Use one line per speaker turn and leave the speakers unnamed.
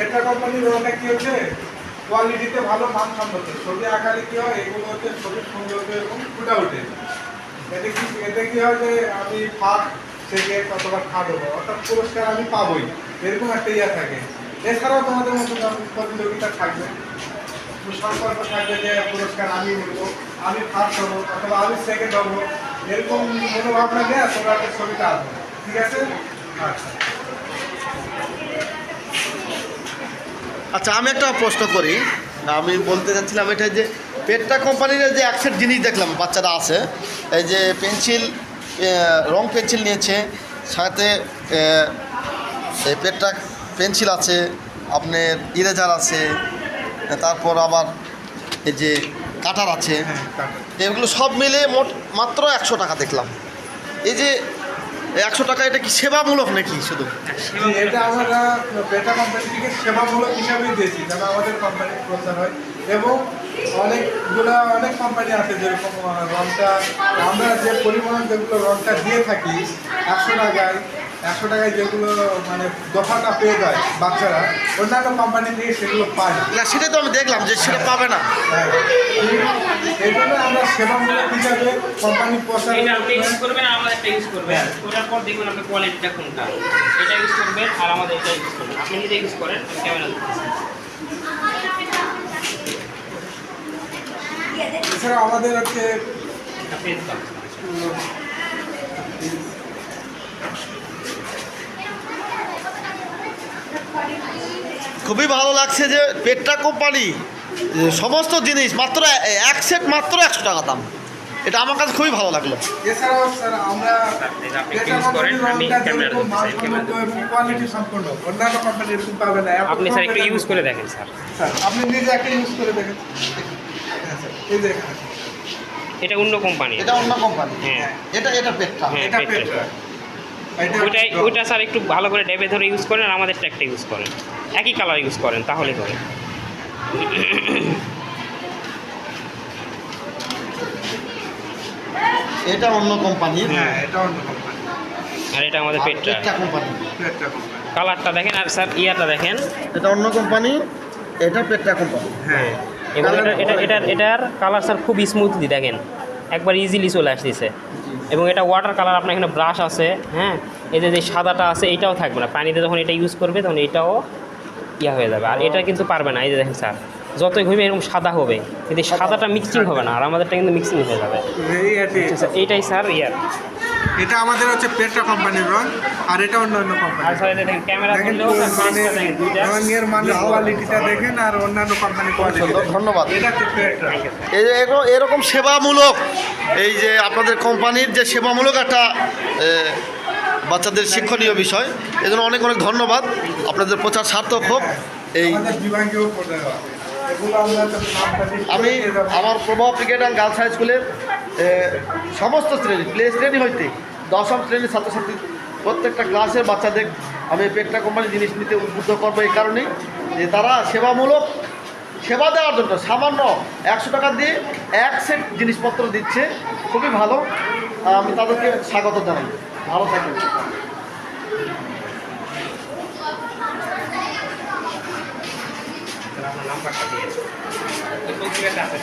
Petra কোম্পানির রঙটা কি হচ্ছে? কোয়ালিটিতে ভালো মানসম্মত ছবি আকারে কি হয়? এগুলো হচ্ছে ছবির সৌন্দর্য এবং ফুটা ওঠে। এতে কি এতে কি হয় যে আমি ফাঁক সেকেন্ড অথবা থার্ড হব অর্থাৎ পুরস্কার আমি পাবোই। এরকম একটা ইয়ে থাকে। এছাড়াও তোমাদের মতো প্রতিযোগিতা থাকবে সম্পর্ক থাকবে যে পুরস্কার আমি নেব, আমি ফার্স্ট হব অথবা আমি সেকেন্ড হব এরকম মনোভাবনা তোমরা একটা ছবিটা আসবে। ঠিক আছে? আচ্ছা।
আচ্ছা আমি একটা প্রশ্ন করি। আমি বলতে চাচ্ছিলাম এটা যে পেটটা কোম্পানির যে একসেট জিনিস দেখলাম বাচ্চারা আছে এই যে পেন্সিল রং পেন্সিল নিয়েছে সাথে এই পেটটা পেন্সিল আছে আপনার ইরেজার আছে তারপর আবার এই যে কাটার আছে
হ্যাঁ
এগুলো সব মিলে মোট মাত্র একশো টাকা দেখলাম। এই যে একশো টাকা এটা কি সেবামূলক নাকি শুধু?
এটা আমরা বেটা কোম্পানি থেকে সেবামূলক হিসাবেই দিয়েছি, যেন আমাদের কোম্পানির প্রচার হয়। এবং অনেকগুলো অনেক কোম্পানি আছে, যেরকম রংটা, আমরা যে পরিমাণ যেগুলো রংটা দিয়ে থাকি, একশো টাকায় একশো টাকায় যেগুলো মানে দফাটা পেয়ে যায় বাচ্চারা অন্যান্য কোম্পানি থেকে সেগুলো পায় না।
না সেটাই তো আমি দেখলাম যে সেটা পাবে না।
হ্যাঁ। এই জন্য আমরা সেবামূলক হিসাবে কোম্পানি প্রচার
এটা আপনি ইউজ করবেন এটা ইউজ করবেন। ওটার পর দেখবেন আপনার কোয়ালিটিটা কোনটা। এটা ইউজ করবেন আর আমাদের এটা ইউজ করবেন। আপনি নিজে ইউজ করেন ক্যামেরা
এছাড়া আমাদের হচ্ছে
আপনি দিতে
খুবই ভালো লাগছে যে পেট্রা কোম্পানি সমস্ত জিনিস মাত্র এক সেট মাত্র একশো টাকা দাম। এটা আমার কাছে খুবই ভালো লাগল।
এছাড়াও স্যার আমরা
আপনি স্যার একটু ইউজ করে দেখেন স্যার।
আপনি নিজে একটা ইউজ করে দেখেন। হ্যাঁ।
এটা অন্য কোম্পানি
এটা অন্য কোম্পানি
হ্যাঁ।
এটা এটা পেট্রা।
হ্যাঁ
এটা
পেট্রা।
পেট্রা। এটা
ওইটাই
রং।
ওইটা স্যার একটু ভালো করে ডেবে ধরে ইউজ করেন আর আমাদের ট্যাগটা ইউজ করেন। একই কালার ইউজ করেন তাহলে হবে।
এটা অন্য কোম্পানি
হ্যাঁ এটা অন্য কোম্পানি
আর এটা আমাদের Petra
Petra company
Petra company
কালারটা দেখেন আর স্যার ইয়াটা দেখেন।
এটা অন্য কোম্পানি এটা পেট্রা কোম্পানি
হ্যাঁ।
এবং এটা এটা এটার কালার স্যার খুব স্মুথলি দেখেন। একবার ইজিলি চলে আসতেছে। এবং এটা ওয়াটার কালার আপনার এখানে ব্রাশ আছে হ্যাঁ? এই যে যে সাদাটা আছে এটাও থাকবে না। পানিতে যখন এটা ইউজ করবে তখন এটাও ইয়া হয়ে যাবে। আর এটা কিন্তু পারবে না এই যে দেখেন স্যার। যতই ঘুমে এরকম সাদা হবে কিন্তু সাদাটা মিক্সিং হবে না আর আমাদেরটা কিন্তু মিক্সিং হয়ে যাবে। আচ্ছা, এইটাই স্যার ইয়ার
এটা আমাদের হচ্ছে পেট্রা কোম্পানির রং আর এটা অন্য অন্য
আর
কোম্পানি
স্যার দেখেন ক্যামেরা
মানে
size টা দেখেন দুইটা।
রঙের মানে কোয়ালিটিটা দেখেন আর অন্যান্য কোম্পানি কোয়ালিটি
ধন্যবাদ।
এটা পেট্রা.
এই যে এরকম- এরকম সেবামূলক এই যে আপনাদের কোম্পানির যে সেবামূলক একটা বাচ্চাদের শিক্ষণীয় বিষয় এজন্য অনেক অনেক ধন্যবাদ। আপনাদের প্রচার সার্থক হোক, এই আমি আমার প্রভাব ব্রিগেড অ্যান্ড গার্লস হাই স্কুলের সমস্ত শ্রেণি, প্লে শ্রেণি হইতে দশম শ্রেণির ছাত্রছাত্রী, প্রত্যেকটা ক্লাসের বাচ্চাদের আমি পেট্রা কোম্পানির জিনিস নিতে উদ্বুদ্ধ করব এই কারণেই যে তারা সেবামূলক সেবা দেওয়ার জন্য সামান্য একশো টাকা দিয়ে এক সেট জিনিসপত্র দিচ্ছে। খুবই ভালো। আমি তাদেরকে স্বাগত জানাই। ভালো থাকবেন
স্যার, আপনার নাম্বারটা দিয়ে এই পত্রিকাটা আছে